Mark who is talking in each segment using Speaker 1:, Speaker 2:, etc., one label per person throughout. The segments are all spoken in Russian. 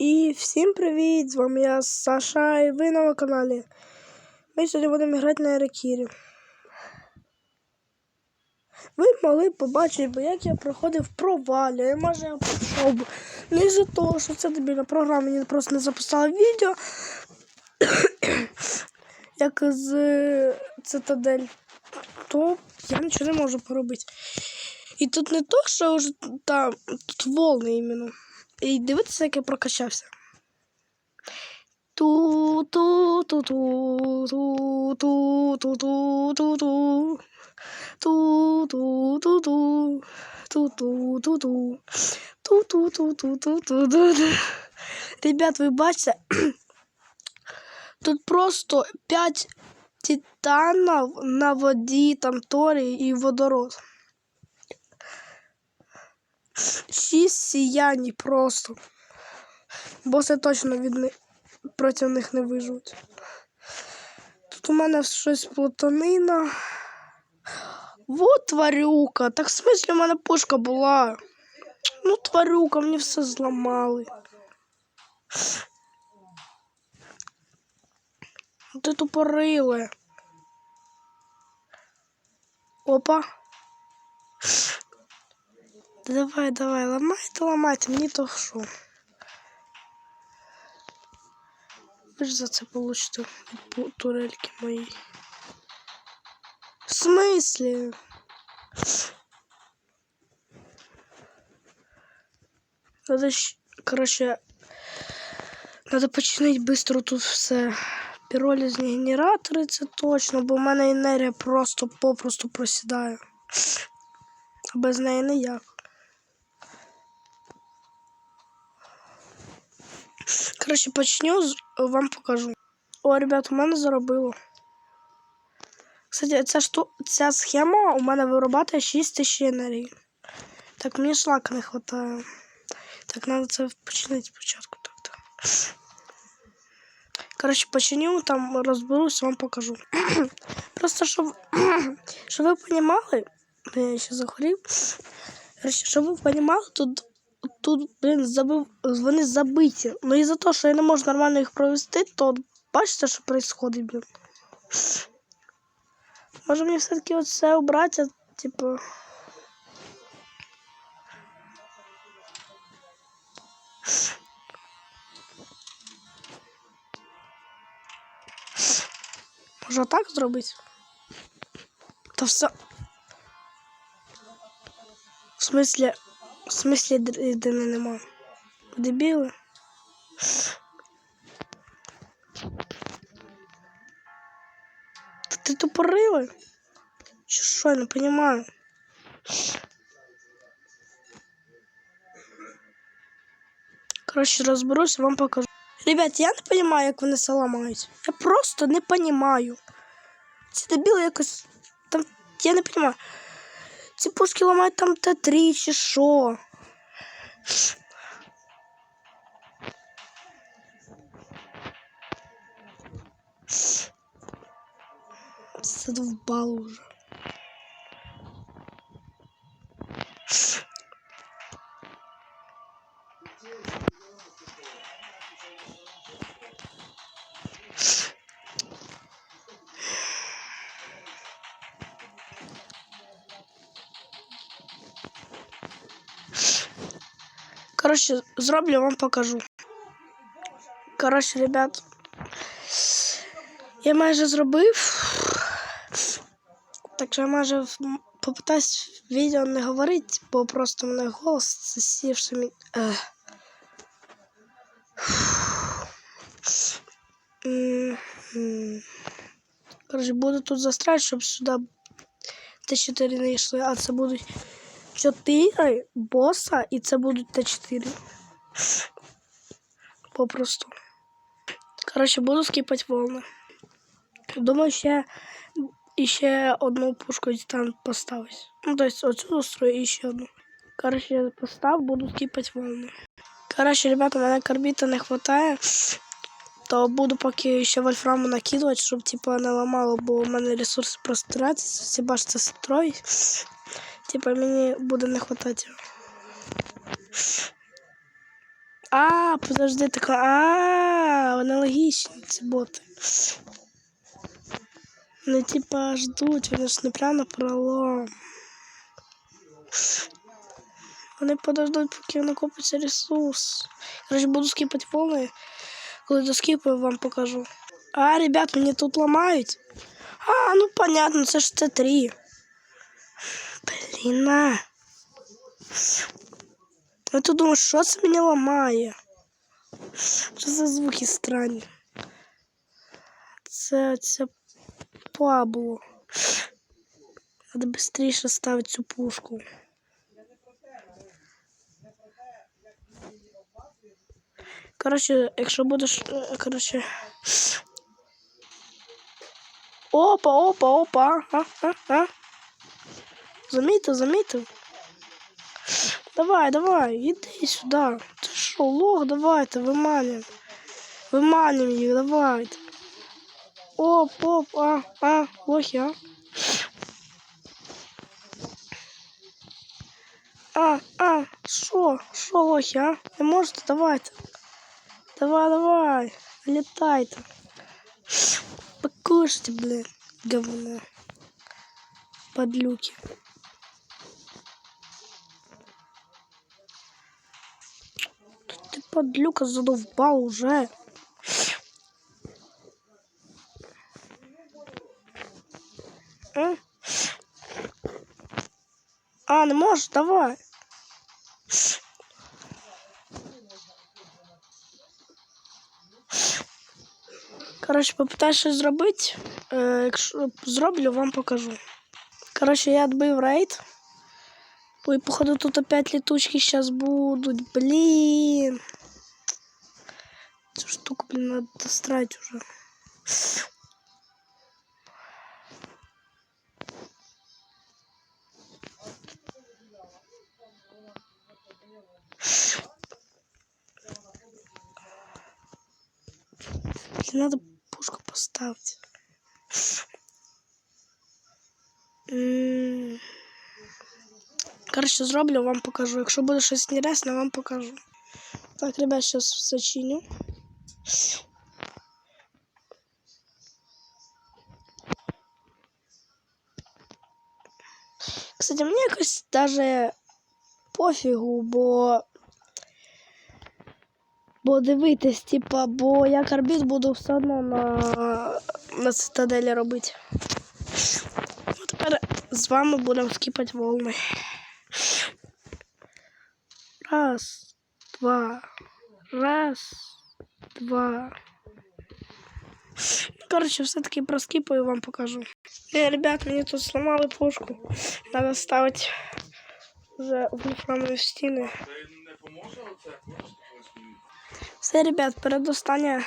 Speaker 1: І всім привіт! З вами я Саша і ви на каналі. Ми сьогодні будемо грати на Ерекірі. Ви могли побачити, бо як я проходив провалі, і може я пройшов. Не із-за того, що це дебільна програма, мені просто не записала відео. як з е, Цитадель, то я нічого не можу поробити. І тут не то, що вже там тут волни іменно. І дивіться, як я прокачався. ту ту ту ту ту ту ту ту ту ту ту ту ту ту ту ту ту ту ту ту ту ту ту ту Ребят, ви бачите, тут просто 5 титанів на воді, там торі і водород. Шість сіянь просто. Боси точно від них, проти них не виживуть. Тут у мене щось плутанина. Вот тварюка. Так в смислі у мене пушка була. Ну, тварюка, мені все зламали. Ти тупориле. Опа. Давай, давай, ламайте, ламайте, мені то що. Ви ж за це получите турельки моєї. В смислі? Надо, щ- короче, надо починити быстро тут все. Піролізні генератори, це точно, бо в мене енергія просто попросту просідає. Без неї ніяк. Короче, почню, з- вам покажу. О, ребят, у мене заробило. Кстати, ця, шту... ця схема у мене вирабатує 6 тисяч енергії. Так, мені шлака не вистачає. Так, треба це починати спочатку. Так, так. Короче, починю, там розберусь, вам покажу. Просто, щоб, щоб ви розуміли, я ще захворів. Короче, щоб ви розуміли, тут тут, блін, забив, вони забиті. Ну і за те, що я не можу нормально їх провести, то бачите, що відбувається, блін. Може мені все-таки оце обрати, типу. Може так зробити? Та все. В смислі, в смислі рідини нема. Дебіли. Та ти тупорили? Чи що, я не розумію. Коротше, розберусь, вам покажу. Ребят, я не розумію, як вони це ламають. Я просто не розумію. Ці дебіли якось. Там. Я не розумію. Ці пушки ламають там Т3 чи що. Задовбало уже. Короче, зроблю, вам покажу. Короче, ребят, я майже зробив. Так що я майже в- попитаюсь в відео не говорити, бо просто в мене голос засівши мені. Ех. Мгм. Короче, буду тут застрять, щоб сюди Т4 не йшли, а це будуть 4 боса, і це будуть Т4. Попросту. Короче, буду скипати волни. Думаю, ще і ще одну пушку там поставить. Ну, то есть отсюда строю і ще одну. Короче, я постав, буду скипати волни. Короче, ребята, мене карбіта не хватає. То буду поки ще вольфраму накидувати, щоб типа не ламало, бо у мене ресурси просто тратяться. Всі бачите, строїть. Типа мені буде не хватати. А, подожди, така. А, аналогічні ці боти. Вони типа ждуть, вони ж не прямо на пролом. Вони подождуть, поки накопиться ресурс. Короче, буду скипати волни. Коли доскипаю, вам покажу. А, ребят, мені тут ламають. А, ну понятно, це ж Т3. Блін. а. Я тут думаю, що це мені ламає? Що за звуки странні? Це, це Пабло. Надо швидше ставити цю пушку. Коротше, якщо будеш. е, Коротше. Опа, опа, опа. А, а, а. Замітив, замітив. Давай, давай, іди сюди. Ти що, лох, давайте, виманюємо. Виманюємо їх, давайте. Оп, оп, а, а, лохи, а. А, а, що, що, лохи, а? Не можете, давайте. Давай, давай, летайте. Покушайте, блин, говно. Подлюки. Подлюка задовбал уже. А? А, можешь? Давай. Коротше, попитаюсь щось зробити. Е, якщо зроблю, вам покажу. Коротше, я відбив рейд. Ой, походу тут опять летучки сейчас будут. Блин. Блин, надо дострать уже. Блин, надо пушку поставить. М. Коротше, зроблю, вам покажу. Якщо буде щось інтересне, вам покажу. Так, ребят, сейчас зачиню. Кстати, мені якось даже пофігу, бо. Бо дивитись, типа, бо я карбіт буду все одно на, на цитаделі робити. Ну, тепер з вами будемо скіпати волни. Раз, два, раз, два. Ну, Короче, все-таки проскипаю вам покажу. Э, ребят, мне тут сломали пушку. Надо ставить уже вольфрамові стіни.
Speaker 2: не поможе оце?
Speaker 1: Все, ребят, передостання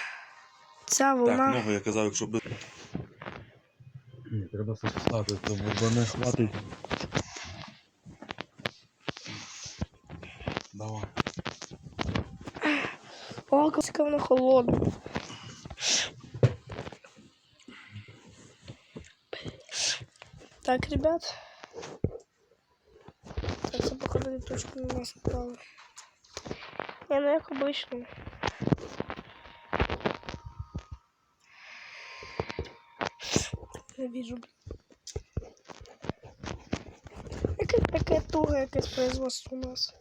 Speaker 1: ця
Speaker 2: Так,
Speaker 1: волна.
Speaker 2: ногу я казав, якщо би.
Speaker 3: Ні, треба все стати, тому бо не хватить.
Speaker 1: О, яка вона холодна. Так, ребят. Це походу літучки на нас. Я ну як обично. Не вижу. Яке, яке туге якесь производство у нас.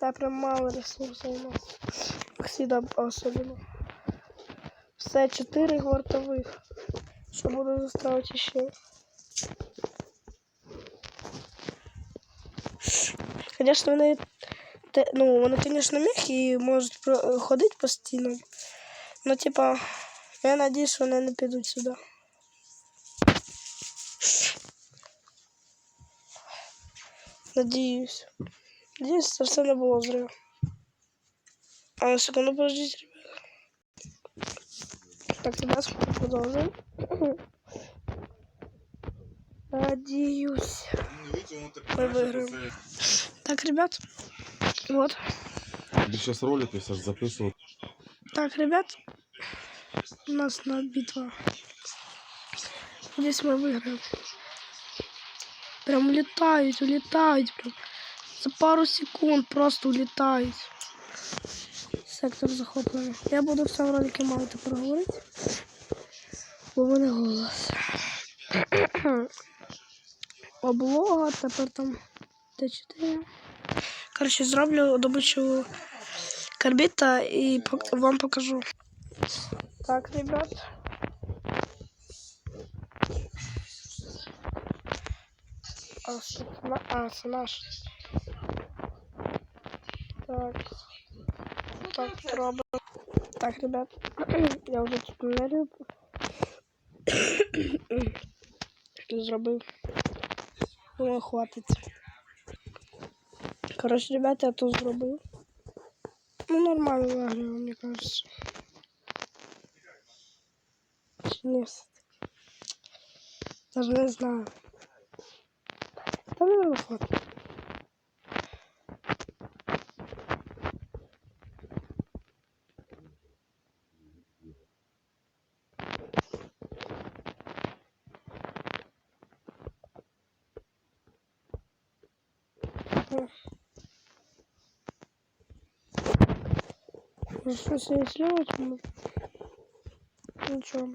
Speaker 1: Та прям мало ресурсів у нас. Оксида особливо. Все чотири гвартових. Що буду заставити ще. Звісно, вони, ну, вони, звісно, м'які і можуть ходити по стінам. Ну, типа, я надіюсь, що вони не підуть сюди. Надіюсь. Надеюсь, це все не було зря. А секунду подождите, ребят. Так, ребят, продолжим. Надеюсь. Ми виграємо. Так, ребят. Вот.
Speaker 2: Ти зараз ролики Саш, записував.
Speaker 1: Так, ребят. У нас на битва. Здесь мы выиграем. Прям улетают, улетают. Прям. За пару секунд просто улітають. Сектор захоплений. Я буду в цьому ролику мало тепер говорити. Бо мене голос. Облога, тепер там Т4. Коротше, зроблю добичу карбіта і вам покажу. Так, ребят. А, це наш. Так. Так, робимо. Так, ребят. Я вже тут енергію зробив. Думаю, хватить. Коротше, ребята, я тут зробив. Ну, нормально виграю, мені кажется. Чи ні, все-таки? Даже не знаю. Та не виходить. Ну, Что себе сделать? может? Ничего.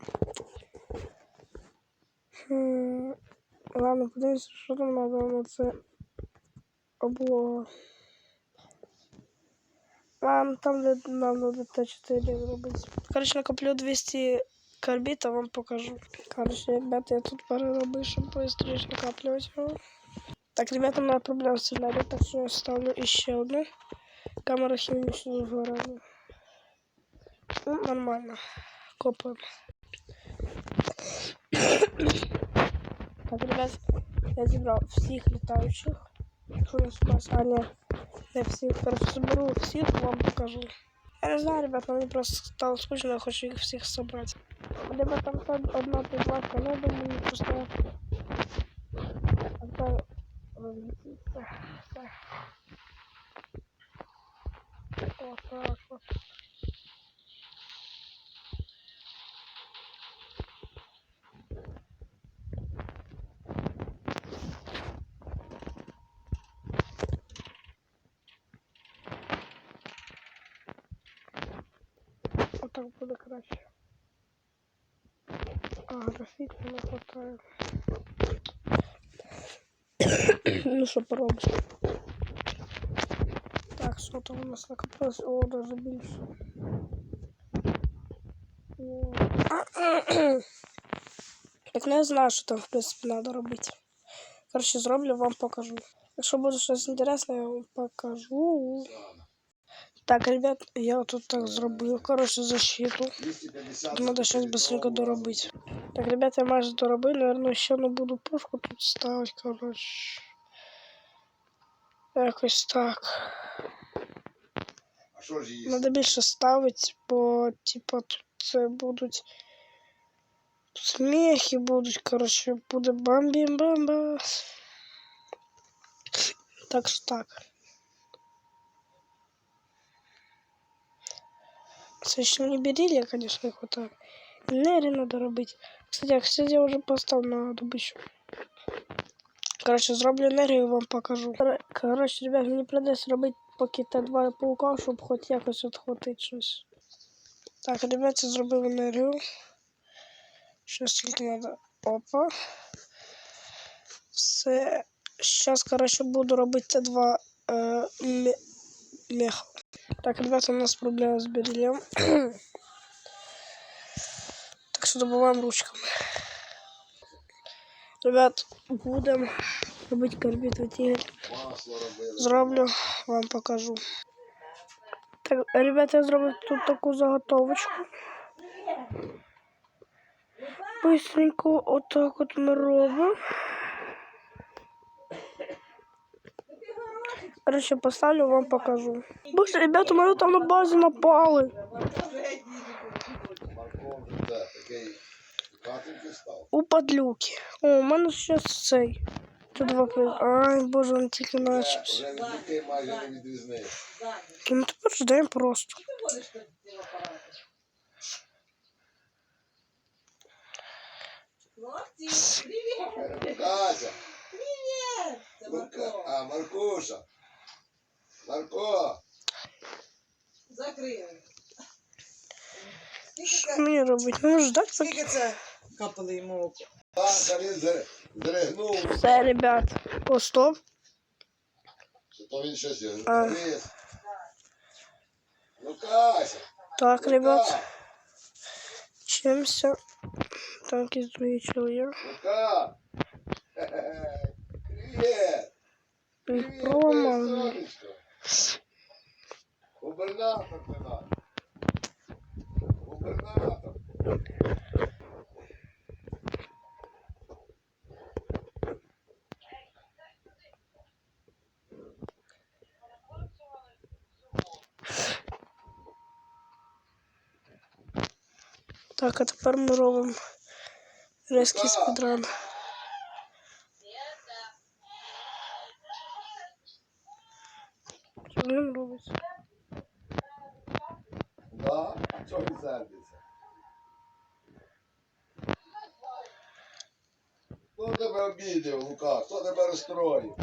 Speaker 1: Хм, Ладно, подивимося, що там надо на це облога. Ладно, там нам надо Т4 зробити. Короче, накоплю 200 карбіта, вам покажу. Короче, ребята, я тут переробив, щоб быстрее накаплювати його. Так, ребята, у мене проблема з сценарієм, так що я ставлю іще одну. Камера хімічно згорала. Ну, нормально. Копаем. Так, ребят, я зібрав всіх літаючих. Що я спас, а не, не всіх. Короче, соберу всіх, вам покажу. Я не знаю, ребят, мені просто стало скучно, я хочу їх всіх собрати. Либо там там одна підвалка, ну, думаю, просто... Одна розлетиться. Так. Вот так вот. Отак буде краще. А, до світла не хватає. ну що поробиш? Так, що там у нас накопилось? О, даже більше. О. Так не знаю, що там, в принципі, треба робити. Коротше, зроблю, вам покажу. Якщо буде щось інтересне, я вам покажу. Так, ребят, я тут так зробив. Коротше, защиту. Надо щось быстренько доробити. Так, ребят, я майже доробив. Наверное, ще не буду пушку тут ставити, коротше. Якось так.
Speaker 4: А що ж їсти?
Speaker 1: Надо більше ставити, бо, типа, тут це будуть. Тут сміхи будуть, коротше, буде бамбім-бамба. Так що так. Це ще не берили, конечно, не хватает. Энергии надо робити. Кстати, кстати, я уже поставил на добычу. Короче, зроблю енергію, вам покажу. Кор- Короче, ребят, мені придеться робити поки Т2 паука, щоб хоч якось відхватити щось. Так, ребят, я зробив енергію. Щось тільки надо. Опа. Все. Сейчас, короче, буду робити Т2 е, ме- меха. Так, ребята, у нас проблема с бериллем. так что добываем ручками. Ребят, будем витягель.
Speaker 4: Масло робили.
Speaker 1: Зроблю, вам покажу. Так, ребята, я зробив тут таку заготовочку. Быстренько отак от ми робимо. Короче, поставлю, вам покажу. Боже, ребята, у там на базі напали. У подлюки. О, у мене зараз цей. Тут два плюс. Ай, боже, він тільки
Speaker 4: Вже,
Speaker 1: начався.
Speaker 4: вже від дітей майже не відрізниш.
Speaker 1: Ми тепер ждаємо просто.
Speaker 5: Хлопці, привіт!
Speaker 4: Катя,
Speaker 5: Привіт! Це
Speaker 4: Марка-
Speaker 5: Марко.
Speaker 4: а Маркуша, Марко,
Speaker 5: Закрили. Скільки
Speaker 1: Що
Speaker 5: це,
Speaker 1: мені робити? Ну, ждать поки.
Speaker 5: скільки це капали йому око?
Speaker 4: так, він зре- зригнув.
Speaker 1: Все, ребят. О, стоп.
Speaker 4: Чи то він щось
Speaker 1: А.
Speaker 4: гриз. Ну, Кася,
Speaker 1: Так,
Speaker 4: ну,
Speaker 1: ребят.
Speaker 4: Ка,
Speaker 1: Чимся. Так, і другий чоловік.
Speaker 4: Ну, Ка. Хе-хе-хе. Привіт. Привіт,
Speaker 1: Промо.
Speaker 4: моє сонечко. Губернатор ти наш. Губернатор.
Speaker 1: Так, а тепер ми робимо резкий спідран. Він робить?
Speaker 4: Да? Чого він сердиться? Хто тебе обідав, Лука? Хто тебе розстроїв?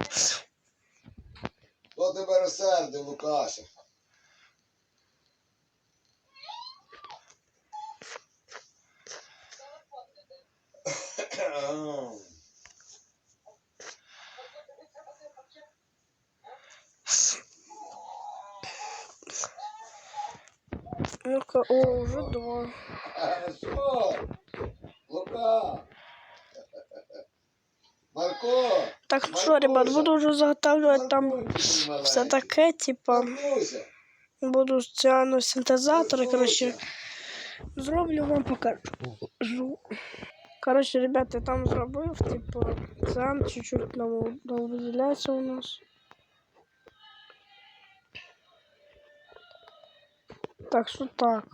Speaker 4: Хто тебе розсердив, Лукаша?
Speaker 1: Ну-ка, о, уже два.
Speaker 4: Що? Лука? Марко?
Speaker 1: Так, ну що, ребят, буду вже заготавлювати там все таке, типа, буду стягну синтезатори, коротше. Зроблю вам покажу. Коротше, ребята, я там зробив, типу, сам чуть-чуть виділяється у нас. Так, що так.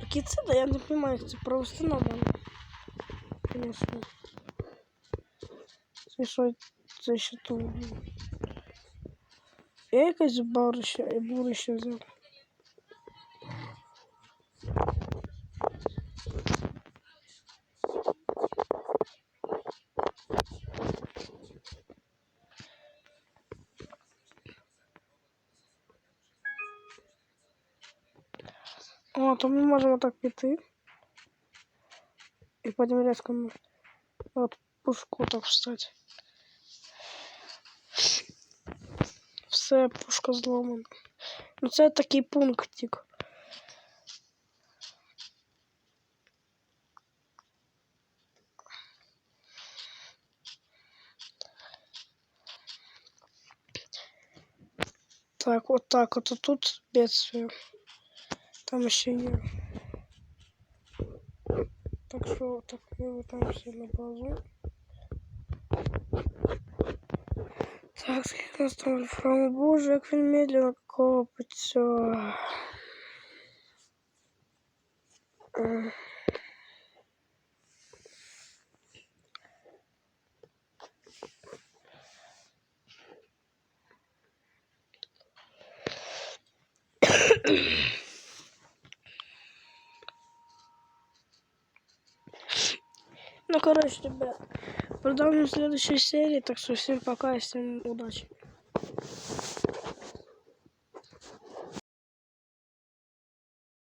Speaker 1: Такі це, да я не розумію, як це провести нормально. Конечно. Це що, це ще тут. Я якась барища, і бурище взяв. О, то ми можемо так піти. І потім різко ми от пушку так встати. Все, пушка зломана. Ну це такий пунктик. Так, вот так вот, а тут бедствие. Там ще є. Так що так ми вертаємося на базу. Так, скільки у нас там вольфраму? Боже, як він медленно копиться. М. Ну, короче, ребят, продолжим в следующей серии. Так что всем пока и всем удачи.